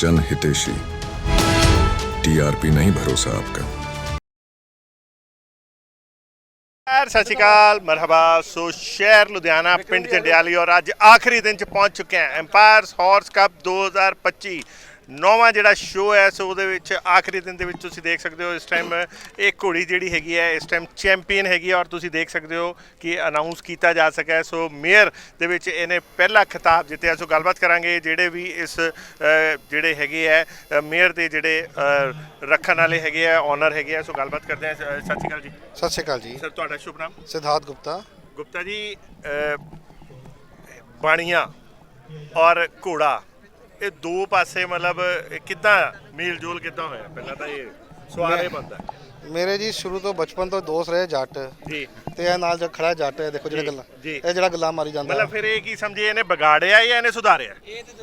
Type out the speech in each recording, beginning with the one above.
जन हितेशी टीआरपी नहीं भरोसा आपका ਯਾਰ ਸਤਿ ਸ਼੍ਰੀ ਅਕਾਲ ਮਰਹਬਾ ਸੋ ਸ਼ਹਿਰ ਲੁਧਿਆਣਾ ਪਿੰਡ ਜੰਡਿਆਲੀ ਔਰ ਅੱਜ ਆਖਰੀ ਦਿਨ ਚ ਪਹੁੰਚ ਚੁੱਕੇ ਹਾਂ ਐਮਪਾਇਰਸ ਹਾਰਸ ਕੱਪ 2025 ਨੌਵਾਂ ਜਿਹੜਾ ਸ਼ੋਅ ਹੈ ਸੋ ਉਹਦੇ ਵਿੱਚ ਆਖਰੀ ਦਿਨ ਦੇ ਵਿੱਚ ਤੁਸੀਂ ਦੇਖ ਸਕਦੇ ਹੋ ਇਸ ਟਾਈਮ ਇਹ ਘੋੜੀ ਜਿਹੜੀ ਹੈਗੀ ਹੈ ਇਸ ਟਾਈਮ ਚੈਂਪੀਅਨ ਹੈਗੀ ਹੈ ਔਰ ਤੁਸੀਂ ਦੇਖ ਸਕਦੇ ਹੋ ਕਿ ਅਨਾਉਂਸ ਕੀਤਾ ਜਾ ਸਕਿਆ ਹੈ। ਸੋ ਮੇਅਰ ਦੇ ਵਿੱਚ ਇਹਨੇ ਪਹਿਲਾ ਖਿਤਾਬ ਜਿੱਤਿਆ। ਸੋ ਗੱਲਬਾਤ ਕਰਾਂਗੇ ਜਿਹੜੇ ਵੀ ਇਸ ਜਿਹੜੇ ਹੈਗੇ ਹੈ ਮੇਅਰ ਦੇ ਜਿਹੜੇ ਰੱਖਣ ਵਾਲੇ ਹੈਗੇ ਆ ਓਨਰ ਹੈਗੇ ਆ ਸੋ ਗੱਲਬਾਤ ਕਰਦੇ ਹਾਂ। ਸਤਿ ਸ਼੍ਰੀ ਅਕਾਲ ਜੀ। ਸਤਿ ਸ਼੍ਰੀ ਅਕਾਲ ਜੀ। ਸਰ ਤੁਹਾਡਾ ਸ਼ੁਭ ਨਾਮ? ਸਿਧਾਰਥ ਗੁਪਤਾ। ਗੁਪਤਾ ਜੀ ਬਾਣੀਆਂ ਔਰ ਘੋੜਾ। ਇਹ ਦੋ ਪਾਸੇ ਮਤਲਬ ਕਿੱਦਾਂ ਮੇਲ ਜੋਲ ਕਿੱਦਾਂ ਹੋਇਆ? ਪਹਿਲਾਂ ਤਾਂ ਇਹ ਸਵਾਲ ਇਹ ਬੰਦਾ ਮੇਰੇ ਜੀ ਸ਼ੁਰੂ ਤੋਂ ਬਚਪਨ ਤੋਂ ਦੋਸਤ ਰਹੇ ਜੱਟ। ਜੀ। ਤੇ ਇਹ ਨਾਲ ਜੋ ਖੜਾ ਜੱਟ ਹੈ ਦੇਖੋ ਜਿਹੜੇ ਗੱਲਾਂ ਜੀ। ਇਹ ਜਿਹੜਾ ਗੱਲਾਂ ਮਾਰੀ ਜਾਂਦਾ। ਮਤਲਬ ਫਿਰ ਇਹ ਕੀ ਸਮਝੇ? ਇਹਨੇ ਵਿਗਾੜਿਆ ਜਾਂ ਇਹਨੇ ਸੁਧਾਰਿਆ?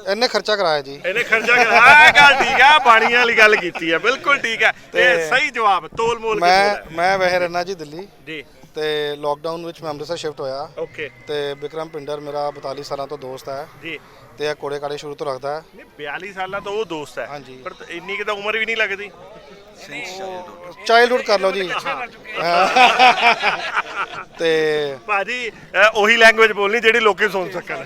ਇਹਨੇ ਖਰਚਾ ਕਰਾਇਆ ਜੀ। ਇਹਨੇ ਖਰਚਾ ਕਰਾਇਆ। ਗੱਲ ਠੀਕ ਆ ਬਾਣੀਆਂ ਵਾਲੀ ਗੱਲ ਕੀਤੀ ਹੈ ਬਿਲਕੁਲ ਠੀਕ ਹੈ ਇਹ ਤੇ ਸਹੀ ਜਵਾਬ ਤੋਲ ਮੋਲ ਕੇ ਮੈਂ ਬੋਲਿਆ। ਮੈਂ ਵਹਿ ਰਹਿਣਾ ਜੀ ਦਿੱਲੀ। ਜੀ। ਤੇ ਲੋਕਡਾਊਨ ਵਿੱਚ ਮੈਂ ਅੰਮ੍ਰਿਤਸਰ ਸ਼ਿਫਟ ਹੋਇਆ। ਓਕੇ ਤੇ ਵਿਕਰਮ ਪਿੰਡਰ ਮੇਰਾ 42 ਸਾਲਾਂ ਤੋਂ ਦੋਸਤ ਹੈ। ਜੀ। ਤੇ ਇਹ ਕੋੜੇ ਕਾੜੇ ਸ਼ੁਰੂ ਤੋਂ ਰੱਖਦਾ। ਹੈ ਨਹੀਂ 42 ਸਾਲਾਂ ਤੋਂ ਉਹ ਦੋਸਤ ਹੈ। ਹਾਂਜੀ। ਪਰ ਇੰਨੀ ਕਿ ਤਾਂ ਉਮਰ ਵੀ ਨਹੀਂ ਲੱਗਦੀ। ਚਾਈਲਡਹੂਡ ਕਰ ਲਓ ਜੀ। ਤੇ ਭਾਜੀ ਉਹੀ ਲੈਂਗੁਏਜ ਬੋਲਣੀ ਜਿਹੜੀ ਲੋਕੀ ਸੁਣ ਸਕਣ।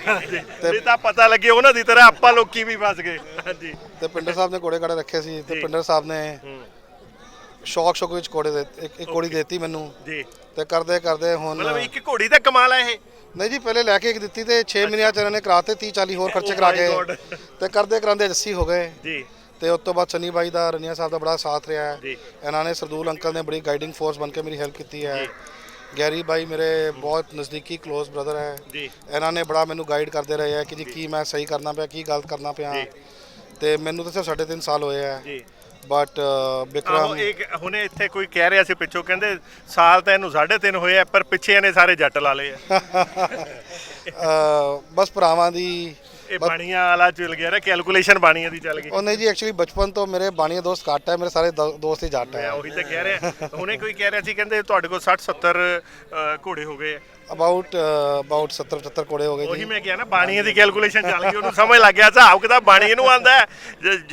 ਤੇ ਤਾਂ ਪਤਾ ਲੱਗੇ ਉਹਨਾਂ ਦੀ ਤਰ੍ਹਾਂ ਆਪਾਂ ਲੋਕੀ ਵੀ ਫਸ ਗਏ। ਹਾਂਜੀ। ਤੇ ਪਿੰਡਰ ਸਾਹਿਬ ਨੇ ਕੋੜੇ ਕਾੜੇ ਰੱਖੇ ਸੀ ਤੇ ਪਿੰਡਰ ਸਾਹਿਬ ਨੇ ਸ਼ੌਕ ਸ਼ੌਕ ਵਿੱਚ ਕੋੜੇ ਦੇ ਇੱਕ ਇੱਕ ਕੋੜੀ ਦਿੱਤੀ ਮੈਨੂੰ। ਜੀ। ਤੇ ਕਰਦੇ ਕਰਦੇ ਹੁਣ ਮਤਲਬ ਇੱਕ ਘੋੜੀ ਦਾ ਕਮਾਲ ਹੈ ਇਹ। ਨਹੀਂ ਜੀ ਪਹਿਲੇ ਲੈ ਕੇ ਇੱਕ ਦਿੱਤੀ ਤੇ 6 ਮਹੀਨਿਆਂ ਚ ਇਹਨਾਂ ਨੇ ਕਰਾਤੇ 30 40 ਹੋਰ ਖਰਚੇ Oh ਕਰਾ ਕੇ। God. ਤੇ ਕਰਦੇ ਕਰਾਂਦੇ ਜੱਸੀ ਹੋ ਗਏ। ਜੀ। ਤੇ ਉਸ ਤੋਂ ਬਾਅਦ ਸਨੀ ਬਾਈ ਦਾ ਰਣੀਆ ਸਾਹਿਬ ਦਾ ਬੜਾ ਸਾਥ ਰਿਹਾ ਹੈ। ਇਹਨਾਂ ਨੇ ਸਰਦੂਲ ਅੰਕਲ ਨੇ ਬੜੀ ਗਾਈਡਿੰਗ ਫੋਰਸ ਬਣ ਕੇ ਮੇਰੀ ਹੈਲਪ ਕੀਤੀ ਹੈ। ਗੈਰੀ ਬਾਈ ਮੇਰੇ ਬਹੁਤ ਨਜ਼ਦੀਕੀ ক্লোਜ਼ ਬ੍ਰਦਰ ਹੈ। ਜੀ। ਇਹਨਾਂ ਨੇ ਬੜਾ ਮੈਨੂੰ ਗਾਈਡ ਕਰਦੇ ਰਹੇ ਹੈ ਕਿ ਜੀ ਕੀ ਮੈਂ ਸਹੀ ਕਰਨਾ ਪਿਆ ਕੀ ਗਲਤ ਕਰਨਾ ਪਿਆ। ਤੇ ਮੈਨੂੰ ਤਾਂ ਸਿਰਫ ਸਾਢੇ ਤਿੰਨ ਸਾਲ ਹੋਏ ਹੈ। ਜੀ। ਬਟ ਆਹੋ ਵਿਕਰਮ ਇੱਕ ਹੁਣੇ ਇੱਥੇ ਕੋਈ ਕਹਿ ਰਿਹਾ ਸੀ ਪਿੱਛੋਂ ਕਹਿੰਦੇ ਸਾਲ ਤਾਂ ਇਹਨੂੰ 3.5 ਹੋਏ ਆ ਪਰ ਪਿੱਛੇ ਇਹਨੇ ਸਾਰੇ ਜੱਟ ਲਾ ਲਏ ਆ। ਅਹ, ਬਸ ਭਰਾਵਾਂ ਦੀ ਇਹ ਬਾਣੀਆਂ ਵਾਲਾ ਚੱਲ ਗਿਆ ਨਾ ਕੈਲਕੂਲੇਸ਼ਨ ਬਾਣੀਆਂ ਦੀ ਚੱਲ ਗਈ। ਉਹ ਨਹੀਂ ਜੀ ਐਕਚੁਅਲੀ ਬਚਪਨ ਤੋਂ ਮੇਰੇ ਬਾਣੀਏ ਦੋਸਤ ਘੱਟ ਹੈ ਮੇਰੇ ਸਾਰੇ ਦੋ- ਦੋਸਤ ਹੀ ਜੱਟ ਮੈਂ ਹੈ ਉਹੀ ਤਾਂ ਕਹਿ ਰਿਹਾ। ਹੁਣੇ ਕੋਈ ਕਹਿ ਰਿਹਾ ਸੀ ਕਹਿੰਦੇ ਤੁਹਾਡੇ ਕੋਲ 60 70 ਘੋੜੇ ਹੋ ਗਏ ਆ। ਅਬਾਊਟ ਅਬਾਊਟ 70 75 ਕੋੜੇ ਹੋ ਗਏ ਉਹੀ ਜੀ। ਮੈਂ ਕਿਹਾ ਨਾ ਬਾਣੀਆਂ ਦੀ ਕੈਲਕੂਲੇਸ਼ਨ ਚੱਲ ਗਈ ਉਹਨੂੰ ਸਮਝ ਲੱਗ ਗਿਆ ਹਿਸਾਬ ਕਿਤਾਬ ਬਾਣੀਏ ਨੂੰ ਆਂਦਾ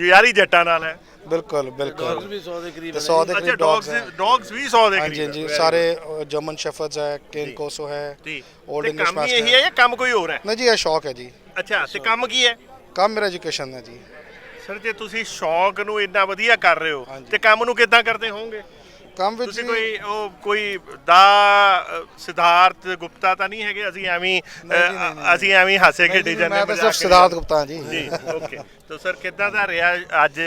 ਯਾਰੀ ਜੱਟਾਂ ਨਾਲ ਹੈ। ਬਿਲਕੁਲ ਬਿਲਕੁਲ। ਵੀ 100 ਦੇ ਕਰੀਬ ਤੇ 100 ਦੇ ਕਰੀਬ ਡੌਗਸ ਡੌਗਸ ਡੌਗਸ ਵੀ 100 ਦੇ ਹਾਂਜੀ ਕਰੀਬ ਹਾਂਜੀ। ਸਾਰੇ ਜਰਮਨ ਸ਼ੈਫਰਡਸ ਹੈ ਕੇਨ ਕੋਸੋ ਹੈ ਜੀ। Old ਤੇ ਕੰਮ ਹੀ ਇਹੀ ਹੈ। ਜਾਂ ਕੰਮ ਕੋਈ ਹੋਰ ਹੈ? ਨਹੀਂ ਜੀ ਇਹ ਸ਼ੌਕ ਹੈ ਜੀ। ਅੱਛਾ ਤੇ ਕੰਮ ਕੀ ਹੈ? ਕੰਮ ਮੇਰਾ ਐਜੂਕੇਸ਼ਨ ਹੈ ਜੀ। ਸਰ ਜੇ ਤੁਸੀਂ ਸ਼ੌਕ ਨੂੰ ਇੰਨਾ ਵਧੀਆ ਕਰ ਰਹੇ ਹੋ ਹਾਂਜੀ। ਤੇ ਕੰਮ ਨੂੰ ਕਿੱਦਾਂ ਕਰਦੇ ਹੋਵੋਗੇ? ਕੰਮ ਵਿੱਚ ਤੁਸੀਂ ਜੀ- ਕੋਈ ਉਹ ਕੋਈ ਦਾ ਅ, ਸਿਧਾਰਥ ਗੁਪਤਾ ਤਾਂ ਨਹੀਂ ਹੈਗੇ? ਅਸੀਂ ਐਵੇਂ ਹੀ, ਅ, ਅਸੀਂ ਐਵੇਂ ਹੀ ਹਾਸੇ ਖੇਡੇ ਜਾਂਦੇ ਮੈਂ ਤਾਂ ਸਿਰਫ ਸਿਧਾਰਥ ਗੁਪਤਾ ਹਾਂ ਜੀ। ਜੀ ਓਕੇ। ਤਾਂ ਸਰ ਕਿੱਦਾਂ ਦਾ ਰਿਹਾ? ਅੱਜ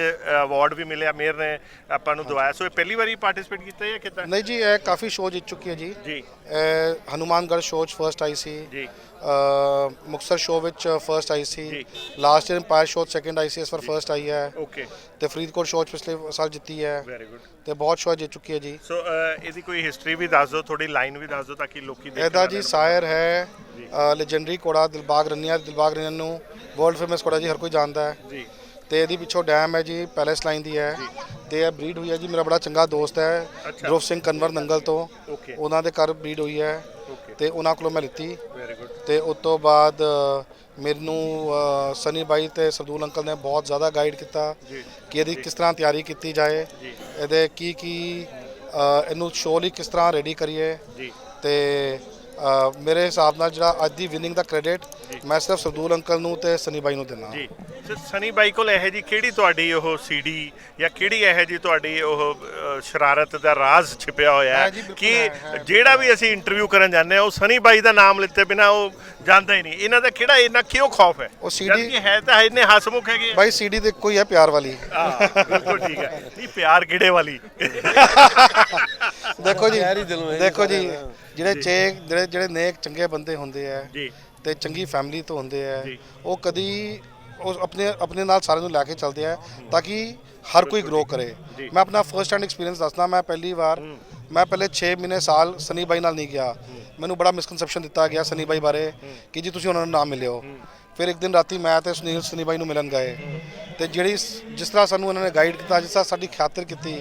ਅਵਾਰਡ ਵੀ ਮਿਲਿਆ ਮੇਅਰ ਨੇ ਆਪਾਂ ਨੂੰ ਦਵਾਇਆ। ਸੋ ਇਹ ਪਹਿਲੀ ਵਾਰੀ ਪਾਰਟਿਸਿਪੇਟ ਕੀਤਾ ਜਾਂ ਕਿੱਦਾਂ? ਨਹੀਂ ਜੀ ਇਹ ਕਾਫੀ ਸ਼ੋਅ ਜਿੱਤ ਚੁੱਕੀ ਹੈ ਜੀ। ਜੀ। ਇਹ ਹਨੂਮਾਨਗੜ੍ਹ ਸ਼ੋਅ 'ਚ ਫਰਸਟ ਆਈ ਸੀ। ਜੀ। ਅ, ਮੁਕਤਸਰ ਸ਼ੋਅ ਵਿੱਚ ਫਰਸਟ ਆਈ ਸੀ। Last year empire show second ਆਈ ਸੀ ਇਸ ਵਾਰ ਫਰਸਟ ਆਈ ਹੈ। ਓਕੇ ਤੇ ਫਰੀਦਕੋਟ ਸ਼ੋਅ 'ਚ ਪਿਛਲੇ ਸਾਲ ਜਿੱਤੀ ਹੈ। ਵੈਰੀ ਗੁੱਡ ਤੇ ਬਹੁਤ ਸ਼ੋਅ ਜਿੱਤ ਚੁੱਕੀ ਹੈ ਜੀ। ਸੋ ਇਹਦੀ ਕੋਈ ਹਿਸਟਰੀ ਵੀ ਦੱਸ ਦਿਓ ਥੋੜੀ ਲਾਈਨ ਵੀ ਦੱਸ ਦਿਓ ਤਾਂ ਕਿ ਲੋਕੀ ਦੇਖਣ ਇਹਦਾ ਜੀ ਸਾਇਰ ਹੈ ਲੈਜੈਂਡਰੀ ਕੋੜਾ ਦਿਲਬਾਗ ਰੰਨੀਆ ਦਿਲਬਾਗ ਰੰਨੀਆ ਨੂੰ ਵਰਲਡ ਫੇਮਸ ਕੋੜਾ ਜੀ ਹਰ ਕੋਈ ਜਾਣਦਾ ਹੈ। ਜੀ। ਤੇ ਇਹਦੀ ਪਿੱਛੋਂ ਡੈਮ ਹੈ ਜੀ ਪੈਲੇਸ ਲਾਈਨ ਦੀ ਹੈ। ਤੇ ਇਹ ਬਰੀਡ ਹੋਈ ਹੈ ਜੀ ਮੇਰਾ ਬੜਾ ਚੰਗਾ ਦੋਸਤ ਹੈ। ਧਰੁਵ ਸਿੰਘ ਕਨਵਰ ਨੰਗਲ ਤੋਂ। ਓਕੇ। ਉਹਨਾਂ ਦੇ ਘਰ ਬਰੀਡ ਹੋਈ ਹੈ। ਤੇ ਉਹਨਾਂ ਕੋਲੋਂ ਮੈਂ ਲਿੱਤੀ। ਵੈਰੀ ਗੁੱਡ ਤੇ ਉਸ ਤੋਂ ਬਾਅਦ ਮੈਨੂੰ ਅ, ਸਨੀ ਬਾਈ ਤੇ ਸਰਦੂਲ ਅੰਕਲ ਨੇ ਬਹੁਤ ਜ਼ਿਆਦਾ ਗਾਈਡ ਕੀਤਾ ਜੀ। ਕਿ ਇਹਦੀ ਕਿਸ ਤਰ੍ਹਾਂ ਤਿਆਰੀ ਕੀਤੀ ਜਾਏ। ਜੀ। ਇਹਦੇ ਕੀ ਕੀ ਅ, ਇਹਨੂੰ ਸ਼ੋਅ ਲਈ ਕਿਸ ਤਰ੍ਹਾਂ ਰੈਡੀ ਕਰੀਏ। ਜੀ। ਤੇ ਅ, ਮੇਰੇ ਹਿਸਾਬ ਨਾਲ ਜਿਹੜਾ ਅੱਜ ਦੀ ਵਿਨਿੰਗ ਦਾ ਕ੍ਰੈਡਿਟ ਮੈਂ ਸਿਰਫ ਸਰਦੂਲ ਅੰਕਲ ਨੂੰ ਤੇ ਸਨੀ ਬਾਈ ਨੂੰ ਦਿੰਦਾ। ਜੀ। ਸਰ ਸਨੀ ਬਾਈ ਕੋਲ ਇਹੋ ਜੀ ਕਿਹੜੀ ਤੁਹਾਡੀ ਉਹ ਸੀਡੀ ਜਾਂ ਕਿਹੜੀ ਇਹੋ ਜੀ ਤੁਹਾਡੀ ਉਹ ਅ, ਸ਼ਰਾਰਤ ਦਾ ਰਾਜ਼ ਛਿਪਿਆ ਹੋਇਆ ਹੈ? ਹੈ ਜੀ, ਬਿਲਕੁਲ ਕਿ ਹੈ, ਹੈ। ਜਿਹੜਾ ਵੀ ਅਸੀਂ ਇੰਟਰਵਿਊ ਕਰਨ ਜਾਂਦੇ ਆ ਉਹ ਸਨੀ ਬਾਈ ਦਾ ਨਾਮ ਲਿੱਤੇ ਬਿਨਾ ਉਹ ਜਾਂਦਾ ਹੀ ਨਹੀਂ। ਇਹਨਾਂ ਦਾ ਕਿਹੜਾ ਇੰਨਾ ਕਿਉਂ ਖੌਫ ਹੈ? ਉਹ CD ਜਦ ਕਿ ਹੈ ਤਾਂ ਇੰਨੇ ਹਸਮੁਖ ਹੈਗੇ। ਬਾਈ ਸੀਡੀ ਦੇ ਕੋਈ ਹੈ ਪਿਆਰ ਵਾਲੀ। ਹਾਂ ਬਿਲਕੁਲ ਠੀਕ ਹੈ। ਨਹੀਂ ਪਿਆਰ ਕਿਹੜੇ ਵਾਲੀ? ਦੇਖੋ ਜੀ ਹੀ ਹੈ ਦੇਖੋ ਜੀ। ਜਿਹੜੇ ਚੇ ਜਿਹੜੇ ਜਿਹੜੇ ਨੇਕ ਚੰਗੇ ਬੰਦੇ ਹੁੰਦੇ ਆ ਜੀ। ਤੇ ਚੰਗੀ ਫੈਮਿਲੀ ਤੋਂ ਹੁੰਦੇ ਆ। ਉਹ ਕਦੀ ਉਹ ਆਪਣੇ ਆਪਣੇ ਨਾਲ ਸਾਰਿਆਂ ਨੂੰ ਲੈ ਕੇ ਚੱਲਦੇ ਆ ਤਾਂ ਕਿ ਹਰ ਕੋਈ ਗਰੋ ਕਰੇ। ਮੈਂ ਆਪਣਾ ਫਰਸਟ ਹੈਂਡ ਐਕਸਪੀਰੀਅੰਸ ਦੱਸਦਾ ਮੈਂ ਪਹਿਲੀ ਵਾਰ ਮੈਂ ਪਹਿਲੇ 6 ਮਹੀਨੇ ਸਾਲ ਸਨੀ ਬਾਈ ਨਾਲ ਨਹੀਂ ਗਿਆ। ਮੈਨੂੰ ਬੜਾ ਮਿਸਕਨਸੈਪਸ਼ਨ ਦਿੱਤਾ ਗਿਆ ਸਨੀ ਬਾਈ ਬਾਰੇ ਕਿ ਜੀ ਤੁਸੀਂ ਉਹਨਾਂ ਨੂੰ ਨਾ ਮਿਲਿਓ। ਫਿਰ ਇੱਕ ਦਿਨ ਰਾਤੀ ਮੈਂ ਤੇ ਸੁਨੀਲ ਸਨੀ ਬਾਈ ਨੂੰ ਮਿਲਣ ਗਏ। ਤੇ ਜਿਹੜੀ ਜਿਸ ਤਰ੍ਹਾਂ ਸਾਨੂੰ ਉਹਨਾਂ ਨੇ ਗਾਈਡ ਕੀਤਾ ਜਿਸ ਤਰ੍ਹਾਂ ਸਾਡੀ ਖਾਤਰ ਕੀਤੀ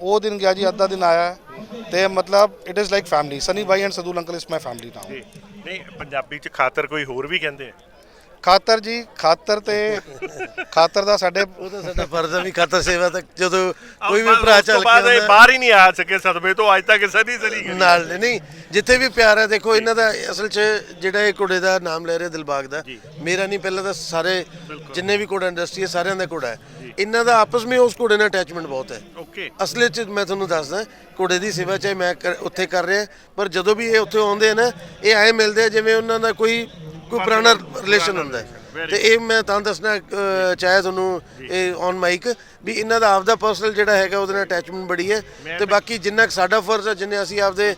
ਉਹ ਦਿਨ ਗਿਆ ਜੀ ਅੱਧਾ ਦਿਨ ਆਇਆ ਤੇ ਮਤਲਬ it is like family Sunny by and Sadul uncle is my family now ਨਹੀਂ ਪੰਜਾਬੀ ਚ ਖਾਤਰ ਕੋਈ ਹੋਰ ਵੀ ਕਹਿੰਦੇ ਆ? ਖਾਤਰ ਜੀ ਖਾਤਰ ਤੇ ਖਾਤਰ ਦਾ ਸਾਡੇ ਉਹ ਤਾਂ ਸਾਡਾ ਫਰਜ਼ ਹੈ ਵੀ ਖਾਤਰ ਸੇਵਾ ਤੱਕ ਜਦੋਂ ਕੋਈ ਵੀ ਭਰਾ ਚੱਲ ਕੇ ਆਉਂਦਾ। ਬਾਹਰ ਹੀ ਨਹੀਂ ਆ ਸਕੇ ਸਦਮੇ ਤੋਂ ਅੱਜ ਤੱਕ ਸਦੀ ਸਦੀ ਗਈ ਨਾਲ ਨਹੀਂ ਜਿੱਥੇ ਵੀ ਪਿਆਰ ਹੈ ਦੇਖੋ ਇਹਨਾਂ ਦਾ ਅਸਲ 'ਚ ਜਿਹੜਾ ਇਹ ਕੁੜੇ ਦਾ ਨਾਮ ਲੈ ਰਹੇ ਦਿਲਬਾਗ ਦਾ ਮੇਰਾ ਨਹੀਂ ਪਹਿਲਾਂ ਤਾਂ ਸਾਰੇ ਜਿੰਨੇ ਵੀ ਕੁੜਾ ਇੰਡਸਟਰੀ ਹੈ ਸਾਰਿਆਂ ਦਾ ਕੁੜਾ ਹੈ। ਇਹਨਾਂ ਦਾ ਆਪਸ ਵਿੱਚ ਉਸ ਕੁੜੇ ਨਾਲ ਅਟੈਚਮੈਂਟ ਬਹੁਤ ਹੈ। ਓਕੇ ਅਸਲੇ 'ਚ ਮੈਂ ਤੁਹਾਨੂੰ ਦੱਸਦਾ ਕੁੜੇ ਦੀ ਸੇਵਾ ਚਾਹੇ ਮੈਂ ਕਰ- ਉੱਥੇ ਕਰ ਰਿਹਾ ਪਰ ਜਦੋਂ ਵੀ ਇਹ ਉੱਥੇ ਆਉਂਦੇ ਆ ਨਾ ਇਹ ਐ ਮਿਲਦੇ ਆ ਜਿਵੇਂ ਉਹਨਾਂ ਦਾ ਕੋਈ ਕੋਈ ਪੁਰਾਣਾ ਰਿਲੇਸ਼ਨ ਹੁੰਦਾ ਹੈ। ਤੇ ਇਹ ਮੈਂ ਤਾਂ ਦੱਸਣਾ ਚਾਹਿਆ ਤੁਹਾਨੂੰ ਇਹ ਔਨ ਮਾਈਕ ਵੀ ਇਹਨਾਂ ਦਾ ਆਪਦਾ ਪਰਸਨਲ ਜਿਹੜਾ ਹੈਗਾ ਉਹਦੇ ਨਾਲ ਅਟੈਚਮੈਂਟ ਬੜੀ ਹੈ। ਤੇ ਬਾਕੀ ਜਿੰਨਾ ਕੁ ਸਾਡਾ ਫਰਜ਼ ਹੈ ਜਿੰਨੇ ਅਸੀਂ ਆਪਦੇ।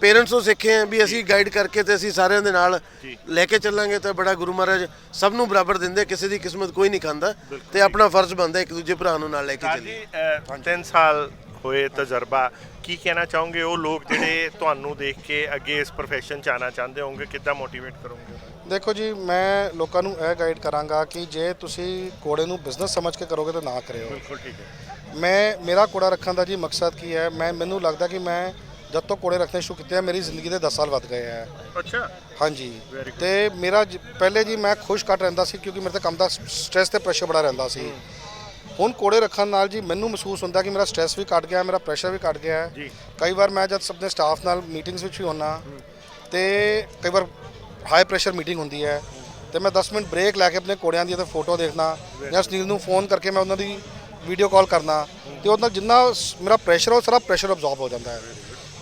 ਪੇਰੈਂਟਸ ਤੋਂ ਸਿੱਖੇ ਆ ਵੀ ਅਸੀਂ ਗਾਈਡ ਕਰਕੇ ਤੇ ਅਸੀਂ ਸਾਰਿਆਂ ਦੇ ਨਾਲ ਲੈ ਕੇ ਚੱਲਾਂਗੇ ਤਾਂ ਬੜਾ ਗੁਰੂ ਮਹਾਰਾਜ ਸਭ ਨੂੰ ਬਰਾਬਰ ਦਿੰਦੇ ਕਿਸੇ ਦੀ ਕਿਸਮਤ ਕੋਈ ਨਹੀਂ ਖਾਂਦਾ। ਤੇ ਆਪਣਾ ਫਰਜ਼ ਬਣਦਾ ਇੱਕ ਦੂਜੇ ਭਰਾ ਨੂੰ ਨਾਲ ਲੈ ਕੇ ਚੱਲੀਏ। ਜੀ 3 ਸਾਲ ਹੋਏ ਤਜਰਬਾ ਕੀ ਕਹਿਣਾ ਚਾਹੋਗੇ? ਉਹ ਲੋਕ ਜਿਹੜੇ ਤੁਹਾਨੂੰ ਦੇਖ ਕੇ ਅੱਗੇ ਇਸ profession ਚ ਆਉਣਾ ਚਾਹੁੰਦੇ ਹੋਣਗੇ ਕਿੱਦਾਂ ਮੋਟੀਵੇਟ ਕਰੋਗੇ? ਦੇਖੋ ਜੀ ਮੈਂ ਲੋਕਾਂ ਨੂੰ ਇਹ ਗਾਈਡ ਕਰਾਂਗਾ ਕਿ ਜੇ ਤੁਸੀਂ ਕੋੜੇ ਨੂੰ ਬਿਜ਼ਨਸ ਸਮਝ ਕੇ ਕਰੋਗੇ ਤਾਂ ਨਾ ਕਰਿਓ। ਬਿਲਕੁਲ ਠੀਕ ਹੈ। ਮੈਂ ਮੇਰਾ ਕੋੜਾ ਰੱਖਣ ਦਾ ਜੀ ਮਕਸਦ ਕੀ ਹੈ? ਮੈਂ ਮੈਨੂੰ ਲੱਗਦਾ ਕਿ ਮੈਂ ਜਦ ਤੋਂ ਕੋੜੇ ਰੱਖਣੇ ਸ਼ੁਰੂ ਕੀਤੇ ਆ ਮੇਰੀ ਜ਼ਿੰਦਗੀ ਦੇ 10 ਸਾਲ ਵੱਧ ਗਏ ਆ। ਅੱਛਾ। ਹਾਂਜੀ. ਤੇ ਮੇਰਾ ਜ- ਪਹਿਲੇ ਜੀ ਮੈਂ ਖੁਸ਼ ਘੱਟ ਰਹਿੰਦਾ ਸੀ ਕਿਉਂਕਿ ਮੇਰੇ ਤੇ ਕੰਮ ਦਾ ਸਟ੍ਰੈਸ ਤੇ ਪ੍ਰੈਸ਼ਰ ਬੜਾ ਰਹਿੰਦਾ ਸੀ। ਹੁਣ ਕੋੜੇ ਰੱਖਣ ਨਾਲ ਜੀ ਮੈਨੂੰ ਮਹਿਸੂਸ ਹੁੰਦਾ ਕਿ ਮੇਰਾ ਸਟ੍ਰੈਸ ਵੀ ਘਟ ਗਿਆ ਮੇਰਾ ਪ੍ਰੈਸ਼ਰ ਵੀ ਘਟ ਗਿਆ। ਹੈ ਜੀ। ਕਈ ਵਾਰ ਮੈਂ ਜਦ ਆਪਣੇ ਸਟਾਫ ਨਾਲ ਮੀਟਿੰਗਸ ਵਿੱਚ ਵੀ ਹੁੰਨਾ ਤੇ ਕਈ ਵਾਰ ਹਾਈ ਪ੍ਰੈਸ਼ਰ ਮੀਟਿੰਗ ਹੁੰਦੀ ਹੈ ਤੇ ਮੈਂ 10 ਮਿੰਟ ਬ੍ਰੇਕ ਲੈ ਕੇ ਆਪਣੇ ਕੋੜਿਆਂ ਦੀ ਤੇ ਫੋਟੋ ਦੇਖਣਾ ਜਾਂ ਸੁਨੀਲ ਨੂੰ ਫੋਨ ਕਰਕੇ ਮੈਂ ਉਹਨਾਂ ਦੀ ਵੀਡੀਓ ਕਾਲ ਕਰਨਾ ਤੇ ਉਹਦੇ ਨਾਲ ਜਿੰਨਾ ਮੇਰਾ ਪ੍ਰੈਸ਼ਰ ਉਹ ਸਾਰਾ ਪ੍ਰੈਸ਼ਰ ਅਬਜ਼ੌਰਬ ਹੋ ਜਾਂਦਾ ਹੈ।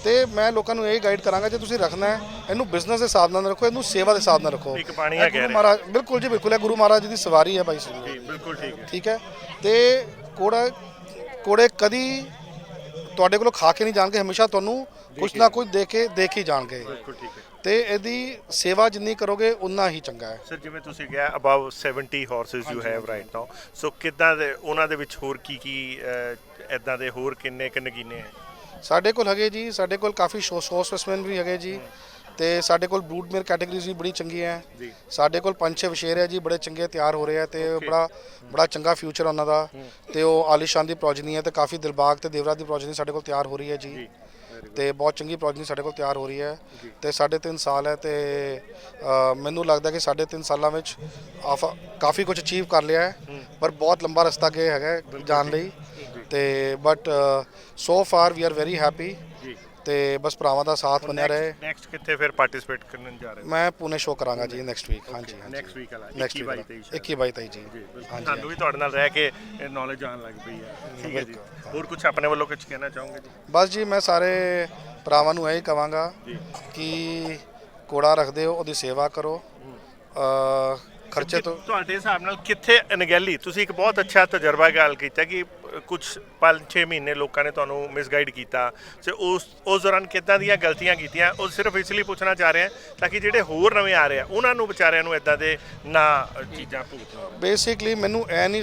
ਤੇ ਮੈਂ ਲੋਕਾਂ ਨੂੰ ਇਹ ਗਾਈਡ ਕਰਾਂਗਾ ਜੇ ਤੁਸੀਂ ਰੱਖਣਾ ਹੈ ਇਹਨੂੰ ਬਿਜ਼ਨਸ ਦੇ ਹਿਸਾਬ ਨਾਲ ਰੱਖੋ ਇਹਨੂੰ ਸੇਵਾ ਦੇ ਹਿਸਾਬ ਨਾਲ ਰੱਖੋ। ਇੱਕ ਇਹ ਹੈ ਕਹਿ ਰਹੇ। ਮਹਾਰਾਜ ਬਿਲਕੁਲ ਜੀ ਬਿਲਕੁਲ ਇਹ ਗੁਰੂ ਮਹਾਰਾਜ ਜੀ ਦੀ ਸਵਾਰੀ ਹੈ ਭਾਈ ਸਿੰਘ ਜੀ ਬਿਲਕੁਲ ਠੀਕ ਹੈ। ਠੀਕ ਹੈ? ਤੇ ਕੋੜਾ ਕੋੜੇ ਕਦੀ ਤੁਹਾਡੇ ਕੋਲੋਂ ਖਾ ਕੇ ਨਹੀਂ ਜਾਣਗੇ ਹਮੇਸ਼ਾ ਤੁਹਾਨੂੰ ਕੁਝ ਨਾ ਕੁਝ ਦੇ ਕੇ ਦੇਖ ਹੀ ਜਾਣਗੇ। ਬਿਲਕੁਲ ਠੀਕ ਹੈ। ਤੇ ਇਹਦੀ ਸੇਵਾ ਜਿੰਨੀ ਕਰੋਗੇ ਉਨਾ ਹੀ ਚੰਗਾ ਹੈ। ਸਰ ਜਿਵੇਂ ਤੁਸੀਂ ਕਿਹਾ about 70 horses you have right now so ਕਿੱਦਾਂ ਦੇ ਉਹਨਾਂ ਦੇ ਵਿੱਚ ਹੋਰ ਕੀ ਕੀ ਇਦਾਂ ਦੇ ਹੋਰ ਕਿੰਨੇ ਕਿ ਨਗੀਨੇ ਹੈ? ਸਾਡੇ ਕੋਲ ਹੈਗੇ ਜੀ ਸਾਡੇ ਕੋਲ ਕਾਫੀ ਸ਼ੋ ਸੌ ਸਪੈਸਮੈਨ ਵੀ ਹੈਗੇ ਜੀ ਤੇ ਸਾਡੇ ਕੋਲ ਬਰੂਡ ਮੇਰ ਕੈਟਾਗਰੀਜ਼ ਵੀ ਬੜੀ ਚੰਗੀ ਹੈ। ਜੀ। ਸਾਡੇ ਕੋਲ ਪੰਜ ਛੇ ਵਿਸ਼ੇਰ ਹੈ ਜੀ ਬੜੇ ਚੰਗੇ ਤਿਆਰ ਹੋ ਰਹੇ ਆ ਤੇ ਬੜਾ ਬੜਾ ਚੰਗਾ ਫਿਊਚਰ ਉਹਨਾਂ ਦਾ। ਤੇ ਉਹ ਆਲੀਸ਼ਾਨ ਦੀ ਪ੍ਰੋਜਨੀ ਹੈ ਤੇ ਕਾਫੀ ਦਿਲਬਾਗ ਤੇ ਦੇਵਰਾਜ ਦੀ ਪ੍ਰੋਜਨੀ ਸਾਡੇ ਕੋਲ ਤਿਆਰ ਹੋ ਰਹੀ ਹੈ ਜੀ। ਤੇ ਬਹੁਤ ਚੰਗੀ ਪ੍ਰੋਜਨੀ ਸਾਡੇ ਕੋਲ ਤਿਆਰ ਹੋ ਰਹੀ ਹੈ ਤੇ ਸਾਢੇ ਤਿੰਨ ਸਾਲ ਹੈ ਤੇ ਅ, ਮੈਨੂੰ ਲੱਗਦਾ ਕਿ ਸਾਢੇ ਤਿੰਨ ਸਾਲਾਂ ਵਿੱਚ ਆਫ- ਕਾਫੀ ਕੁਝ ਅਚੀਵ ਕਰ ਲਿਆ ਹੈ ਪਰ ਬਹੁਤ ਲੰਬਾ ਰਸਤਾ ਅੱਗੇ ਹੈਗਾ ਹੈ ਜਾਣ ਲਈ ਤੇ but so far we are very happy ਤੇ ਬਸ ਭਰਾਵਾਂ ਦਾ ਸਾਥ ਬਣਿਆ ਰਹੇ। ਨੈਕਸਟ ਕਿੱਥੇ ਫਿਰ ਪਾਰਟਿਸਿਪੇਟ ਕਰਨ ਜਾ ਰਹੇ ਮੈਂ ਪੁਣੇ ਸ਼ੋ ਕਰਾਂਗਾ ਜੀ ਨੈਕਸਟ ਵੀਕ ਹਾਂਜੀ ਹਾਂਜੀ। ਨੈਕਸਟ ਵੀਕ ਵਾਲਾ ਨੈਕਸਟ 21 ਵੀਕ 22 21 22 23 ਜੀ। ਹਾਂਜੀ ਤੁਹਾਨੂੰ ਵੀ ਤੁਹਾਡੇ ਨਾਲ ਰਹਿ ਕੇ ਨੌਲੇਜ ਆਉਣ ਲੱਗ ਪਈ ਹੈ। ਠੀਕ ਹੈ ਜੀ। ਹੋਰ ਕੁਝ ਆਪਣੇ ਵੱਲੋਂ ਕੁਝ ਕਹਿਣਾ ਚਾਹੋਗੇ ਜੀ? ਬਸ ਜੀ ਮੈਂ ਸਾਰੇ ਭਰਾਵਾਂ ਨੂੰ ਇਹੀ ਕਵਾਂਗਾ ਕਿ ਕੋੜਾ ਰੱਖਦੇ ਹੋ ਉਹਦੀ ਸੇਵਾ ਕਰੋ। ਅ ਖਰਚੇ ਤੋਂ ਤੁਹਾਡੇ ਹਿਸਾਬ ਨਾਲ ਕਿੱਥੇ ਅਣਗਹਿਲੀ? ਤੁਸੀਂ ਇੱਕ ਬਹੁਤ ਅੱਛਾ ਤਜਰਬਾ ਗੱਲ ਕੀਤਾ ਕਿ ਕੁਝ 5-6 ਮਹੀਨੇ ਲੋਕਾਂ ਨੇ ਤੁਹਾਨੂੰ ਮਿਸਗਾਈਡ ਕੀਤਾ। ਤੇ ਉਸ ਉਸ ਦੌਰਾਨ ਕਿੱਦਾਂ ਦੀਆਂ ਗਲਤੀਆਂ ਕੀਤੀਆਂ ਉਹ ਸਿਰਫ ਇਸ ਲਈ ਪੁੱਛਣਾ ਚਾਹ ਰਹੇ ਤਾਂ ਕਿ ਜਿਹੜੇ ਹੋਰ ਨਵੇਂ ਆ ਰਹੇ ਆ ਉਹਨਾਂ ਨੂੰ ਵਿਚਾਰਿਆਂ ਨੂੰ ਇਦਾਂ ਦੇ ਨਾ ਚੀਜ਼ਾਂ ਭੁਗਤਣਾ ਬੇਸਿਕਲੀ ਮੈਨੂੰ ਇਹ ਨਹੀਂ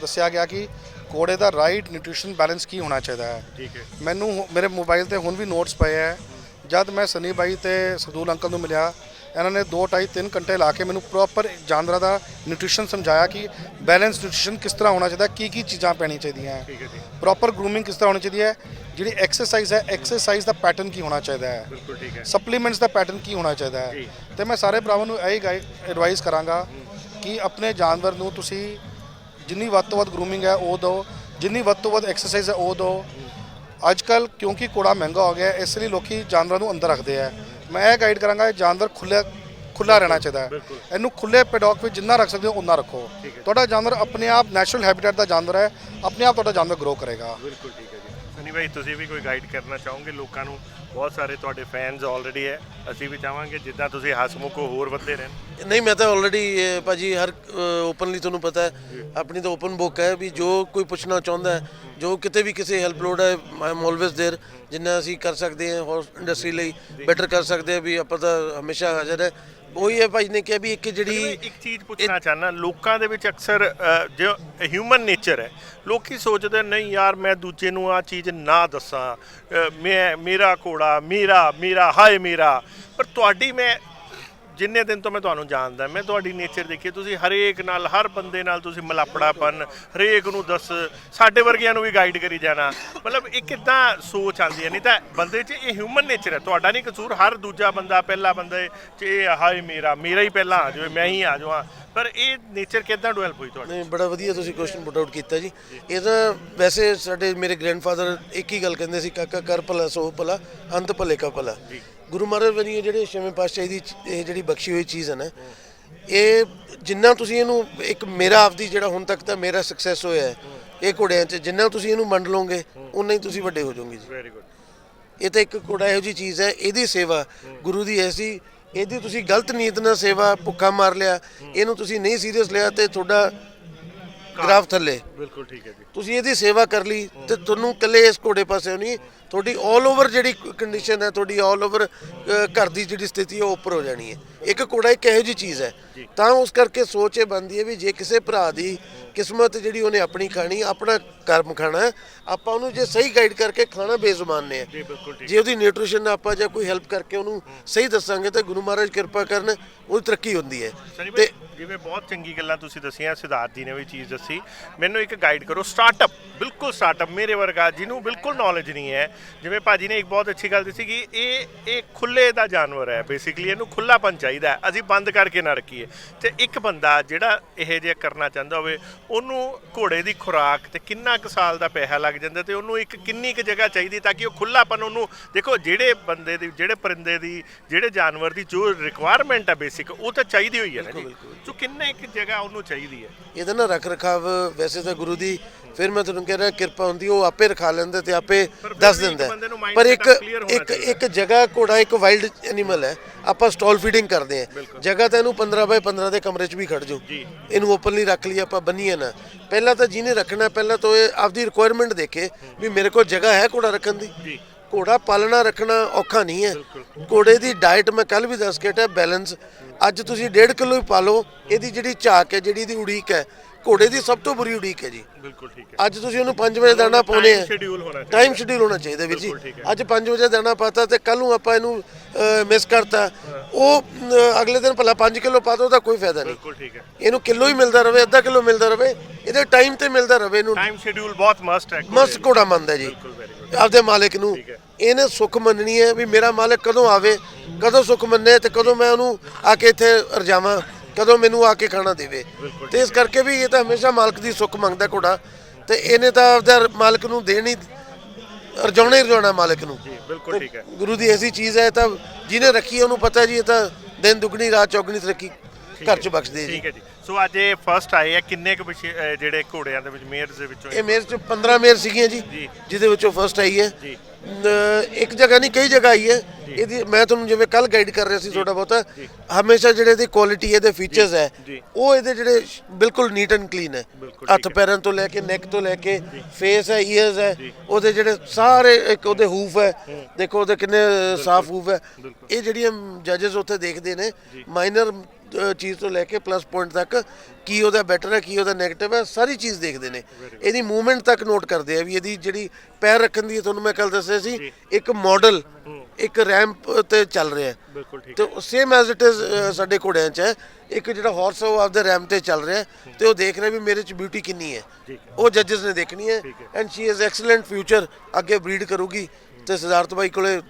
ਦੱਸਿਆ ਗਿਆ ਕਿ ਕੋੜੇ ਦਾ ਰਾਈਟ ਨਿਊਟ੍ਰੀਸ਼ਨ ਬੈਲੈਂਸ ਕੀ ਹੋਣਾ ਚਾਹੀਦਾ ਹੈ। ਠੀਕ ਹੈ। ਮੈਨੂੰ ਮੇਰੇ ਮੋਬਾਈਲ ਤੇ ਹੁਣ ਵੀ ਨੋਟਸ ਪਏ ਹੈ। ਜਦ ਮੈਂ ਸਨੀ ਬਾਈ ਤੇ ਸਰਦੂਲ ਅੰਕਲ ਨੂੰ ਮਿਲਿਆ ਇਹਨਾਂ ਨੇ 2 2.5 3 ਘੰਟੇ ਲਾ ਕੇ ਮੈਨੂੰ ਪ੍ਰੋਪਰ ਜਾਨਵਰਾਂ ਦਾ ਨਿਊਟ੍ਰੀਸ਼ਨ ਸਮਝਾਇਆ ਕਿ ਬੈਲੈਂਸ ਨਿਊਟ੍ਰੀਸ਼ਨ ਕਿਸ ਤਰ੍ਹਾਂ ਹੋਣਾ ਚਾਹੀਦਾ ਕੀ ਕੀ ਚੀਜ਼ਾਂ ਪੈਣੀ ਚਾਹੀਦੀਆਂ ਹੈ। ਠੀਕ ਹੈ ਜੀ। ਪ੍ਰੋਪਰ ਗਰੂਮਿੰਗ ਕਿਸ ਤਰ੍ਹਾਂ ਹੋਣੀ ਚਾਹੀਦੀ ਹੈ ਜਿਹੜੀ ਐਕਸਰਸਾਈਜ਼ ਹੈ ਐਕਸਰਸਾਈਜ਼ ਦਾ ਪੈਟਰਨ ਕੀ ਹੋਣਾ ਚਾਹੀਦਾ ਹੈ। ਬਿਲਕੁਲ ਠੀਕ ਹੈ। ਸਪਲੀਮੈਂਟਸ ਦਾ ਪੈਟਰਨ ਕੀ ਹੋਣਾ ਚਾਹੀਦਾ ਹੈ। ਤੇ ਮੈਂ ਸਾਰੇ ਭਰਾਵਾਂ ਨੂੰ ਇਹੀ ਐਡਵਾਈਸ ਕਰਾਂਗਾ ਕਿ ਆਪਣੇ ਜਾਨਵਰ ਨੂੰ ਤੁਸੀਂ ਜਿੰਨੀ ਵੱਧ ਤੋਂ ਵੱਧ ਗਰੂਮਿੰਗ ਹੈ ਉਹ ਦਿਓ। ਜਿੰਨੀ ਵੱਧ ਤੋਂ ਵੱਧ ਐਕਸਰਸਾਈਜ਼ ਹੈ ਉਹ ਦਿਓ। ਅੱਜ ਕੱਲ ਕਿਉਂਕਿ ਕੋੜਾ ਮਹਿੰਗਾ ਹੋ ਗਿਆ ਇਸ ਲਈ ਲੋਕੀ ਜਾਨਵਰਾਂ ਨੂੰ ਅੰਦਰ ਰੱਖਦੇ ਆ ਮੈਂ ਇਹ ਗਾਈਡ ਕਰਾਂਗਾ ਇਹ ਜਾਨਵਰ ਖੁੱਲੇ ਖੁੱਲਾ ਰਹਿਣਾ ਚਾਹੀਦਾ ਹੈ। ਇਹਨੂੰ ਖੁੱਲੇ ਪੈਡੌਕ ਵਿੱਚ ਜਿੰਨਾ ਰੱਖ ਸਕਦੇ ਹੋ ਉਨਾ ਰੱਖੋ। ਤੁਹਾਡਾ ਜਾਨਵਰ ਆਪਣੇ ਆਪ ਨੈਚੁਰਲ ਹੈਬਿਟੇਟ ਦਾ ਜਾਨਵਰ ਹੈ ਆਪਣੇ ਆਪ ਤੁਹਾਡਾ ਜਾਨਵਰ ਗਰੋ ਕਰੇਗਾ। ਬਿਲਕੁਲ ਠੀਕ ਹੈ ਜੀ। ਸਨੀ ਭਾਈ ਤੁਸੀਂ ਵੀ ਕੋਈ ਗਾਈਡ ਕਰਨਾ ਚਾਹੋਗੇ ਲੋਕਾਂ ਨੂੰ? ਬਹੁਤ ਸਾਰੇ ਤੁਹਾਡੇ ਫੈਨਸ ਆਲਰੇਡੀ ਹੈ ਅਸੀਂ ਵੀ ਚਾਹਾਂਗੇ ਜਿੱਦਾਂ ਤੁਸੀਂ ਹਸਮੁਖ ਹੋ ਹੋਰ ਵੱਧਦੇ ਰਹਿਣ ਨਹੀਂ ਮੈਂ ਤਾਂ ਆਲਰੇਡੀ ਭਾਜੀ ਹਰ ਓਪਨਲੀ ਤੁਹਾਨੂੰ ਪਤਾ ਹੈ ਆਪਣੀ ਤਾਂ ਓਪਨ ਬੁੱਕ ਹੈ ਵੀ ਜੋ ਕੋਈ ਪੁੱਛਣਾ ਚਾਹੁੰਦਾ ਹੈ ਜੋ ਕਿਤੇ ਵੀ ਕਿਸੇ ਹੈਲਪ ਲੋੜ ਹੈ ਆਈ ਐਮ ਆਲਵੇਸ देयर ਜਿੰਨਾ ਅਸੀਂ ਕਰ ਸਕਦੇ ਹਾਂ ਹੋਰ ਇੰਡਸਟਰੀ ਲਈ ਬੈਟਰ ਕਰ ਸਕਦੇ ਹਾਂ ਵੀ ਆਪਾਂ ਤਾਂ ਹਮੇਸ਼ਾ ਹਾਜ਼ਰ ਹੈ ਉਹੀ ਹੈ ਭਾਜੀ ਨੇ ਕਿਹਾ ਵੀ ਇੱਕ ਜਿਹੜੀ ਇੱਕ ਚੀਜ਼ ਪੁੱਛਣਾ ਚਾਹਨਾ ਲੋਕਾਂ ਦੇ ਵਿੱਚ ਅਕਸਰ ਜੋ ਹਿਊਮਨ ਨੇਚਰ ਹੈ, ਲੋਕੀ ਸੋਚਦੇ ਨਹੀਂ ਯਾਰ, ਮੈਂ ਦੂਜੇ ਨੂੰ ਆ ਚੀਜ਼ ਨਾ ਦੱਸਾਂ ਮੈਂ, ਮੇਰਾ ਘੋੜਾ, ਮੇਰਾ ਮੇਰਾ, ਹਾਏ ਮੇਰਾ। ਪਰ ਤੁਹਾਡੀ ਮੈਂ ਜਿੰਨੇ ਦਿਨ ਤੋਂ ਮੈਂ ਤੁਹਾਨੂੰ ਜਾਣਦਾ ਮੈਂ ਤੁਹਾਡੀ ਨੇਚਰ ਦੇਖੀ ਤੁਸੀਂ ਹਰੇਕ ਨਾਲ ਹਰ ਬੰਦੇ ਨਾਲ ਤੁਸੀਂ ਮਲਾਪੜਾਪਨ ਹਰੇਕ ਨੂੰ ਦੱਸ ਸਾਡੇ ਵਰਗਿਆਂ ਨੂੰ ਵੀ ਗਾਈਡ ਕਰੀ ਜਾਣਾ। ਮਤਲਬ ਇਹ ਕਿੱਦਾਂ ਸੋਚ ਆਉਂਦੀ ਹੈ ਨਹੀਂ ਤਾਂ ਬੰਦੇ 'ਚ ਇਹ ਹਿਊਮਨ ਨੇਚਰ ਹੈ। ਤੁਹਾਡਾ ਨਹੀਂ ਕਸੂਰ ਹਰ ਦੂਜਾ ਬੰਦਾ ਪਹਿਲਾ ਬੰਦਾ 'ਚ ਇਹ ਹਾਏ ਮੇਰਾ ਮੇਰਾ ਹੀ ਪਹਿਲਾਂ ਆ ਜਾਵੇ ਮੈਂ ਹੀ ਆ ਜਾਵਾਂ। ਪਰ ਇਹ ਨੇਚਰ ਕਿੱਦਾਂ ਡਿਵੈਲਪ ਹੋਈ ਤੁਹਾਡੀ? ਨਹੀਂ ਬੜਾ ਵਧੀਆ ਤੁਸੀਂ ਕੁਐਸਚਨ ਪੁੱਟ ਆਊਟ ਕੀਤਾ ਜੀ। ਇਹ ਤਾਂ ਵੈਸੇ ਸਾਡੇ ਮੇਰੇ ਗ੍ਰੈਂਡਫਾਦਰ ਇੱਕ ਹੀ ਗੱਲ ਕਹਿੰਦੇ ਸੀ ਕਾਕਾ ਕਰ ਭਲਾ ਸੋ ਭਲਾ ਅੰਤ ਭਲੇ ਕਾ ਭਲਾ। ਗੁਰੂ ਮਹਾਰਾਜ ਵਰੀ ਜਿਹੜੇ ਛੇਵੇਂ ਪਾਤਸ਼ਾਹ ਦੀ ਇਹ ਜਿਹੜੀ ਬਖਸ਼ੀ ਹੋਈ ਚੀਜ਼ ਹੈ ਨਾ ਇਹ ਜਿੰਨਾ ਤੁਸੀਂ ਇਹਨੂੰ ਇੱਕ ਮੇਰਾ ਆਪਦੀ ਜਿਹੜਾ ਹੁਣ ਤੱਕ ਤਾਂ ਮੇਰਾ ਸਕਸੈਸ ਹੋਇਆ ਹੈ ਇਹ ਘੋੜਿਆਂ 'ਚ ਜਿੰਨਾ ਤੁਸੀਂ ਇਹਨੂੰ ਮੰਨ ਲਓਗੇ ਉਨਾ ਹੀ ਤੁਸੀਂ ਵੱਡੇ ਹੋ ਜਾਓਗੇ ਜੀ। ਵੈਰੀ ਗੁੱਡ ਇਹ ਤਾਂ ਇੱਕ ਘੋੜਾ ਇਹੋ ਜੀ ਚੀਜ਼ ਹੈ ਇਹਦੀ ਸੇਵਾ ਗੁਰੂ ਦੀ ਐਸੀ ਇਹਦੀ ਤੁਸੀਂ ਗਲਤ ਨੀਤ ਨਾਲ ਸੇਵਾ ਭੁੱਖਾ ਮਾਰ ਲਿਆ ਇਹਨੂੰ ਤੁਸੀਂ ਨਹੀਂ ਸੀਰੀਅਸ ਲਿਆ ਤੇ ਤੁਹਾਡਾ ਗ੍ਰਾਫ ਥੱਲੇ। ਬਿਲਕੁਲ ਠੀਕ ਹੈ ਜੀ। ਤੁਸੀਂ ਇਹਦੀ ਸੇਵਾ ਕਰ ਲਈ ਤੇ ਤੁਹਾਨੂੰ ਇਕੱਲੇ ਇਸ ਘੋੜੇ ਪਾਸੇ ਨਹੀਂ ਤੁਹਾਡੀ 올 ਓਵਰ ਜਿਹੜੀ ਕੰਡੀਸ਼ਨ ਹੈ ਤੁਹਾਡੀ 올 ਓਵਰ ਘਰ ਦੀ ਜਿਹੜੀ ਸਥਿਤੀ ਹੈ ਉਹ ਉੱਪਰ ਹੋ ਜਾਣੀ ਹੈ। ਇੱਕ ਘੋੜਾ ਇੱਕ ਇਹੋ ਜੀ ਚੀਜ਼ ਹੈ। ਤਾਂ ਉਸ ਕਰਕੇ ਸੋਚ ਇਹ ਬਣਦੀ ਹੈ ਵੀ ਜੇ ਕਿਸੇ ਭਰਾ ਦੀ ਕਿਸਮਤ ਜਿਹੜੀ ਉਹਨੇ ਆਪਣੀ ਖਾਣੀ ਆਪਣਾ ਕਰਮ ਖਾਣਾ ਆਪਾਂ ਉਹਨੂੰ ਜੇ ਸਹੀ ਗਾਈਡ ਕਰਕੇ ਖਾਣਾ ਬੇਜ਼ੁਬਾਨ ਨੇ। ਜੀ ਉਹਦੀ ਨਿਊਟ੍ਰੀਸ਼ਨ ਆਪਾਂ ਜਾਂ ਕੋਈ ਹੈਲਪ ਕਰਕੇ ਉਹਨੂੰ ਸਹੀ ਦੱਸਾਂਗੇ ਤਾਂ ਗੁਰੂ ਮਹਾਰਾਜ ਕਿਰਪਾ ਕਰਨ ਉਹਦੀ ਤਰੱਕੀ ਹੁੰਦੀ ਹੈ। ਤੇ ਜਿਵੇਂ ਬਹੁਤ ਚੰਗੀ ਗੱਲਾਂ ਤੁਸੀਂ ਦੱਸੀਆਂ ਸਿਧਾਰਥ ਜੀ ਨੇ ਵੀ ਚੀਜ਼ ਦੱਸੀ। ਮੈਨੂੰ ਇੱਕ ਗਾਈਡ ਕਰੋ ਸਟਾਰਟਅਪ ਬਿਲਕੁਲ ਸਟਾਰਟਅਪ ਮੇਰੇ ਵਰਗਾ ਜਿਹਨੂੰ ਬਿਲਕੁਲ ਨੌਲੇਜ ਨਹੀਂ ਹੈ। ਜਿਵੇਂ ਭਾਜੀ ਨੇ ਇੱਕ ਬਹੁਤ ਅੱਛੀ ਗੱਲ ਦੱਸੀ ਕਿ ਇਹ ਇਹ ਖੁੱਲੇ ਦਾ ਜਾਨਵਰ ਹੈ ਬੇਸਿਕਲੀ ਇਹਨੂੰ ਖੁੱਲਾਪਨ ਚਾਹੀਦਾ ਅਸੀਂ ਬੰਦ ਕਰਕੇ ਨਾ ਰੱਖੀਏ। ਤੇ ਇੱਕ ਬੰਦਾ ਜਿਹੜਾ ਇਹ ਜਿਹਾ ਕਰਨਾ ਚਾਹੁੰਦਾ ਹੋਵੇ ਉਹਨੂੰ ਘੋੜੇ ਦੀ ਖੁਰਾਕ ਤੇ ਕਿੰਨਾ ਕੁ ਸਾਲ ਦਾ ਪੈਸਾ ਲੱਗ ਜਾਂਦਾ ਤੇ ਉਹਨੂੰ ਇੱਕ ਕਿੰਨੀ ਕੁ ਜਗ੍ਹਾ ਚਾਹੀਦੀ ਤਾਂ ਕਿ ਉਹ ਖੁੱਲਾਪਨ ਉਹਨੂੰ ਦੇਖੋ ਜਿਹੜੇ ਬੰਦੇ ਦੀ ਜਿਹੜੇ ਪਰਿੰਦੇ ਦੀ ਜਿਹੜੇ ਜਾਨਵਰ ਦੀ ਜੋ ਰਿਕੁਆਇਰਮੈਂਟ ਹੈ ਬੇਸਿਕ ਉਹ ਤਾਂ ਚਾਹੀਦੀ ਹੋਈ ਹੈ ਨਾ ਜੀ। ਸੋ ਕਿੰਨੇ ਇੱਕ ਜਗ੍ਹਾ ਉਹਨੂੰ ਚਾਹੀਦੀ ਹੈ? ਇਹਦਾ ਨਾ ਰੱਖ ਰਖਾਵ ਵੈਸੇ ਤਾਂ ਗੁਰੂ ਦੀ ਫਿਰ ਮੈਂ ਤੁਹਾਨੂੰ ਕਹਿ ਰਿਹਾ ਕਿਰਪਾ ਹੁੰਦੀ ਉਹ ਆਪੇ ਰਖਾ ਲੈਂਦਾ ਤੇ ਆਪੇ ਦੱਸ ਦਿੰਦਾ। ਪਰ ਇੱਕ ਇੱਕ। ਇੱਕ ਜਗ੍ਹਾ ਘੋੜਾ ਇੱਕ ਵਾਈਲਡ ਐਨੀਮਲ ਹੈ ਆਪਾਂ ਸਟਾਲ ਫੀਡਿੰਗ ਕਰਦੇ ਹਾਂ। ਜਗ੍ਹਾ ਤਾਂ ਇਹਨੂੰ 15 ਬਾਈ 15 ਦੇ ਕਮਰੇ 'ਚ ਵੀ ਖੜ ਜਾਓ। ਇਹਨੂੰ ਓਪਨਲੀ ਰੱਖ ਲਈ ਆਪਾਂ ਬੰਨੀਏ ਨਾ। ਪਹਿਲਾਂ ਤਾਂ ਜਿਹਨੇ ਰੱਖਣਾ ਪਹਿਲਾਂ ਤਾਂ ਇਹ ਆਪਦੀ ਰਿਕੁਆਇਰਮੈਂਟ ਦੇਖੇ ਵੀ ਮੇਰੇ ਕੋਲ ਜਗ੍ਹਾ ਹੈ ਘੋੜਾ ਰੱਖਣ ਦੀ। ਘੋੜਾ ਪਾਲਣਾ ਰੱਖਣਾ ਔਖਾ ਨਹੀਂ ਹੈ। ਘੋੜੇ ਦੀ ਡਾਈਟ ਮੈਂ ਕੱਲ ਵੀ ਦੱਸ ਕੇ ਹਟਿਆ ਬੈਲੈਂਸ ਅੱਜ ਤੁਸੀਂ 1.5 ਕਿਲੋ ਹੀ ਪਾਲੋ ਇਹਦੀ ਜਿਹੜੀ ਝਾਕ ਹੈ ਜਿਹੜੀ ਇਹਦੀ ਉਡੀਕ ਹੈ ਘੋੜੇ ਦੀ ਸਭ ਤੋਂ ਬੁਰੀ ਉਡੀਕ ਹੈ ਜੀ। ਬਿਲਕੁਲ ਠੀਕ ਹੈ। ਅੱਜ ਤੁਸੀਂ ਉਹਨੂੰ 5 ਵਜੇ ਦਾਣਾ ਪਾਉਨੇ ਆ। ਸ਼ਡਿਊਲ ਹੋਣਾ ਚਾਹੀਦਾ। ਟਾਈਮ ਸ਼ਡਿਊਲ ਹੋਣਾ ਚਾਹੀਦਾ ਵੀਰ ਜੀ। ਅੱਜ 5 ਵਜੇ ਦਾਣਾ ਪਾਤਾ ਤੇ ਕੱਲ ਨੂੰ ਆਪਾਂ ਇਹਨੂੰ ਮਿਸ ਕਰਤਾ। ਉਹ ਅਗਲੇ ਦਿਨ ਭਲਾ 5 ਕਿਲੋ ਪਾ ਦੋ ਉਹਦਾ ਕੋਈ ਫਾਇਦਾ ਨਹੀਂ। ਬਿਲਕੁਲ ਠੀਕ ਹੈ। ਇਹਨੂੰ ਕਿਲੋ ਹੀ ਮਿਲਦਾ ਰਵੇ ਅੱਧਾ ਕਿਲੋ ਮਿਲਦਾ ਰਵੇ। ਇਹਦੇ ਟਾਈਮ ਤੇ ਮਿਲਦਾ ਰਵੇ ਇਹਨੂੰ। ਟਾਈਮ ਸ਼ਡਿਊਲ ਬਹੁਤ ਮਸਟ ਹੈ ਮਸਤ ਘੋੜਾ ਮੰਨਦਾ ਜੀ। ਆਪਦੇ ਮਾਲਕ ਨੂੰ। ਇਹਨੇ ਸੁੱਖ ਮੰਨਣੀ ਹੈ ਵੀ ਮੇਰਾ ਮਾਲਕ ਕਦੋਂ ਆਵੇ ਕਦੋਂ ਸੁੱਖ ਮੰਨੇ ਤੇ ਕਦੋਂ ਮੈਂ ਉਹਨੂੰ ਆ ਕੇ ਇੱਥੇ ਰਜਾਵਾਂ ਕਦੋਂ ਮੈਨੂੰ ਆ ਕੇ ਖਾਣਾ ਦੇਵੇ। ਤੇ ਇਸ ਕਰਕੇ ਵੀ ਇਹ ਤਾਂ ਹਮੇਸ਼ਾ ਮਾਲਕ ਦੀ ਸੁੱਖ ਮੰਗਦਾ ਘੋੜਾ। ਤੇ ਇਹਨੇ ਤਾਂ ਆਪਦਾ ਮਾਲਕ ਨੂੰ ਦੇਣੀ ਰਜਾਉਣਾ ਹੀ ਰਜਾਉਣਾ ਮਾਲਕ ਨੂੰ। ਜੀ ਬਿਲਕੁਲ ਠੀਕ ਹੈ। ਗੁਰੂ ਦੀ ਐਸੀ ਚੀਜ਼ ਹੈ ਤਾਂ ਜਿਹਨੇ ਰੱਖੀ ਉਹਨੂੰ ਪਤਾ ਜੀ ਇਹ ਤਾਂ ਦਿਨ ਦੁਗਣੀ ਰਾਤ ਚੌਗਣੀ ਤਰੱਕੀ ਘਰ ਚ ਬਖਸ਼ਦੇ ਜੀ। ਠੀਕ ਹੈ ਜੀ। ਸੋ ਅੱਜ ਇਹ ਫਸਟ ਆਏ ਆ ਕਿੰਨੇ ਕੁ ਵਿਸ਼ੇ- ਅਹ ਜਿਹੜੇ ਘੋੜਿਆਂ ਦੇ ਵਿੱਚ ਮੇਅਰਸ ਦੇ ਵਿੱਚੋਂ ਇਹ ਮੇਰ ਚ 15 ਮੇਰ ਸੀਗੀਆਂ ਜੀ ਜੀ। ਜਿਹਦੇ ਵਿੱਚੋਂ ਫਸਟ ਆਈ ਹੈ। ਜੀ। ਇੱਕ ਜਗ੍ਹਾ ਨਹੀਂ ਕਈ ਜਗ੍ਹਾ ਆਈ ਹੈ। ਇਹਦੀ ਮੈਂ ਤੁਹਾਨੂੰ ਜਿਵੇਂ ਕੱਲ ਗਾਈਡ ਕਰ ਰਿਹਾ ਸੀ ਥੋੜਾ ਬਹੁਤਾ ਹਮੇਸ਼ਾ ਜਿਹੜੇ ਇਹਦੀ ਕੁਆਲਿਟੀ ਇਹਦੇ ਫੀਚਰਸ ਹੈ ਜੀ। ਉਹ ਇਹਦੇ ਜਿਹੜੇ ਸ਼- ਬਿਲਕੁਲ ਨੀਟ ਐਂਡ ਕਲੀਨ ਹੈ। ਬਿਲਕੁਲ ਹੱਥ ਪੈਰਾਂ ਤੋਂ ਲੈ ਕੇ ਨੈਕ ਤੋਂ ਲੈ ਕੇ ਫੇਸ ਹੈ ਈਅਰਸ ਹੈ ਉਹਦੇ ਜਿਹੜੇ ਸਾਰੇ ਇੱਕ ਉਹਦੇ ਹੂਫ ਹੈ। ਦੇਖੋ ਉਹਦੇ ਕਿੰਨੇ ਸਾਫ਼ ਹੂਫ ਹੈ। ਇਹ ਜਿਹੜੀਆਂ ਜੱਜਸ ਉੱਥੇ ਦੇਖਦੇ ਨੇ ਮਾਈਨਰ ਚੀਜ਼ ਤੋਂ ਲੈ ਕੇ ਪਲੱਸ ਪੁਆਇੰਟ ਤੱਕ ਕੀ ਉਹਦਾ ਬੈਟਰ ਹੈ ਕੀ ਉਹਦਾ 네ਗੇਟਿਵ ਹੈ ਸਾਰੀ ਚੀਜ਼ ਦੇਖਦੇ ਨੇ। ਇਹਦੀ ਮੂਵਮੈਂਟ ਤੱਕ ਨੋਟ ਕਰਦੇ ਆ ਵੀ ਇਹਦੀ ਜਿਹੜੀ ਪੈਰ ਰੱਖਣ ਦੀ ਤੁਹਾਨੂੰ ਮੈਂ ਕੱਲ ਦੱਸਿਆ ਸੀ ਇੱਕ ਮਾਡਲ ਇੱਕ ਰੈਂਪ ਤੇ ਚੱਲ ਰਿਹਾ ਹੈ। ਬਿਲਕੁਲ ਠੀਕ ਤੇ ਸੇਮ ਐਜ਼ ਇਟ ਇਜ਼ ਸਾਡੇ ਘੋੜਿਆਂ 'ਚ ਹੈ। ਇੱਕ ਜਿਹੜਾ ਹਾਰਸ ਉਹ ਆਪਦੇ ਰੈਮ ਤੇ ਚੱਲ ਰਿਹਾ ਤੇ ਉਹ ਦੇਖ ਰਿਹਾ ਵੀ ਮੇਰੇ 'ਚ ਬਿਊਟੀ ਕਿੰਨੀ ਹੈ। ਉਹ ਜੱਜਸ ਨੇ ਦੇਖਣੀ ਹੈ and she is excellent future ਅੱਗੇ ਬਰੀਡ ਕਰੂਗੀ ਤੇ ਸਿਧਾਰਥ ਬਾਈ ਕੋਲੇ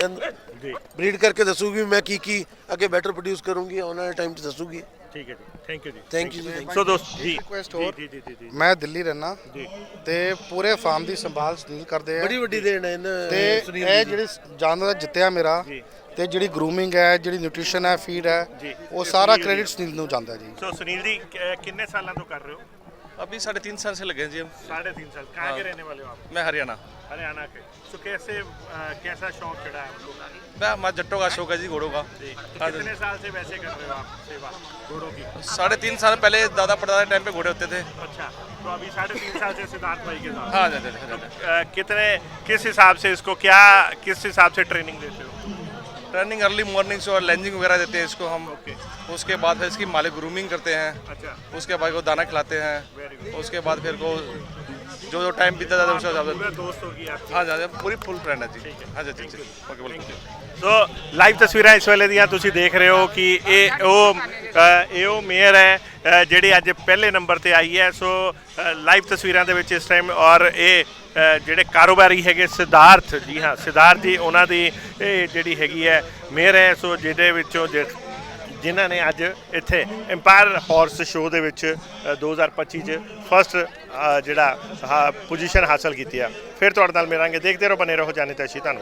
ਕਹਿੰਦੇ ਜੀ ਬਰੀਡ ਕਰਕੇ ਦੱਸੂਗੀ ਵੀ ਮੈਂ ਕੀ ਕੀ ਅੱਗੇ ਬੈਟਰ ਪ੍ਰੋਡਿਊਸ ਕਰੂੰਗੀ ਆਉਣ ਵਾਲੇ ਟਾਈਮ 'ਚ ਦੱਸੂਗੀ ਠੀਕ ਹੈ ਜੀ ਥੈਂਕ ਯੂ ਜੀ ਥੈਂਕ ਯੂ ਜੀ ਸੋ ਦੋਸਤ ਜੀ ਰਿਕੁਐਸਟ ਜੀ ਹੋਰ ਜੀ ਜੀ ਜੀ ਜੀ ਮੈਂ ਦਿੱਲੀ ਰਹਿਣਾ ਜੀ ਤੇ ਪੂਰੇ ਫਾਰਮ ਦੀ ਸੰਭਾਲ ਸੁਨੀਲ ਕਰਦੇ ਆ ਬੜੀ ਵੱਡੀ ਦੇਣ ਹੈ ਇਹਨਾਂ ਤੇ ਸੁਨੀਲ ਇਹ ਜੀ ਦੀ। ਜਿਹੜੀ ਜਾਨਵਰ ਜਿੱਤਿਆ ਮੇਰਾ ਜੀ। ਤੇ ਜਿਹੜੀ ਗਰੂਮਿੰਗ ਹੈ ਜਿਹੜੀ ਨਿਊਟ੍ਰੀਸ਼ਨ ਹੈ ਫੀਡ ਹੈ ਜੀ। ਉਹ ਸਾਰਾ ਕ੍ਰੈਡਿਟ ਸੁਨੀਲ ਨੂੰ ਜਾਂਦਾ ਜੀ ਸੋ ਸੁਨੀਲ जी क- कितने सालों तो कर रहे हो अभी साढ़े तीन साल से लगे हैं जी हम साढ़े तीन साल कहाँ के रहने वाले हो आप मैं हरियाणा हरियाणा के। तो कैसे अ, कैसा शौक चढ़ा है आपको मैं जट्टों का शौक है जी घोड़ों का। जी। तो कितने साल से वैसे कर रहे हो आप सेवा घोड़ों की? साढ़े तीन साल पहले दादा परदादा टाइम पे घोड़े होते थे। अच्छा तो अभी साढ़े तीन साल से सिद्धार्थ भाई के साथ। हाँ थे। कितने किस हिसाब से इसको क्या किस हिसाब से ट्रेनिंग देते हो? रनिंग अर्ली मॉर्निंग से और लैंजिंग वगैरह देते हैं इसको हम। Okay. उसके बाद फिर इसकी मालिक ग्रूमिंग करते हैं। अच्छा। उसके बाद को दाना खिलाते हैं। उसके बाद फिर को जो जो टाइम बीता जाता है उसके हिसाब से पूरा दोस्त होगी आपकी हाँ जी पूरी फुल फ्रेंड है जी हाँ जी जी जी ओके वेलकम ਸੋ ਲਾਈਵ ਤਸਵੀਰਾਂ ਇਸ ਵੇਲੇ ਦੀਆਂ ਤੁਸੀਂ ਦੇਖ ਰਹੇ ਹੋ ਕਿ ਇਹ ਉਹ ਅ, ਇਹ ਉਹ ਮੇਅਰ ਹੈ ਅ, ਜਿਹੜੀ ਅੱਜ ਪਹਿਲੇ ਨੰਬਰ ਤੇ ਆਈ ਹੈ ਸੋ ਲਾਈਵ ਤਸਵੀਰਾਂ ਦੇ ਵਿੱਚ ਇਸ ਟਾਈਮ ਔਰ ਇਹ ਅ, ਜਿਹੜੇ ਕਾਰੋਬਾਰੀ ਹੈਗੇ ਸਿਧਾਰਥ ਜੀ ਹਾਂ ਸਿਧਾਰਥ ਜੀ ਉਹਨਾਂ ਦੀ ਇਹ ਜਿਹੜੀ ਹੈਗੀ ਹੈ ਮੇਅਰ ਹੈ ਸੋ ਜਿਹਦੇ ਵਿੱਚੋਂ ਜਿ- ਜਿਨ੍ਹਾਂ ਨੇ ਅੱਜ ਇੱਥੇ ਐਮਪਾਇਰ ਹਾਰਸ ਸ਼ੋਅ ਦੇ ਵਿੱਚ ਅ, 2025 ਚ ਫਸਟ ਜਿਹੜਾ ਪੋਜੀਸ਼ਨ ਹਾਸਲ ਕੀਤੀ ਆ। ਫਿਰ ਤੁਹਾਡੇ ਨਾਲ ਮਿਲਾਂਗੇ। ਦੇਖਦੇ ਰਹੋ ਬਨੇ ਰਹੋ। ਜਾਣੇ ਤਾਸ਼ੀ ਧੰਨਵਾਦ।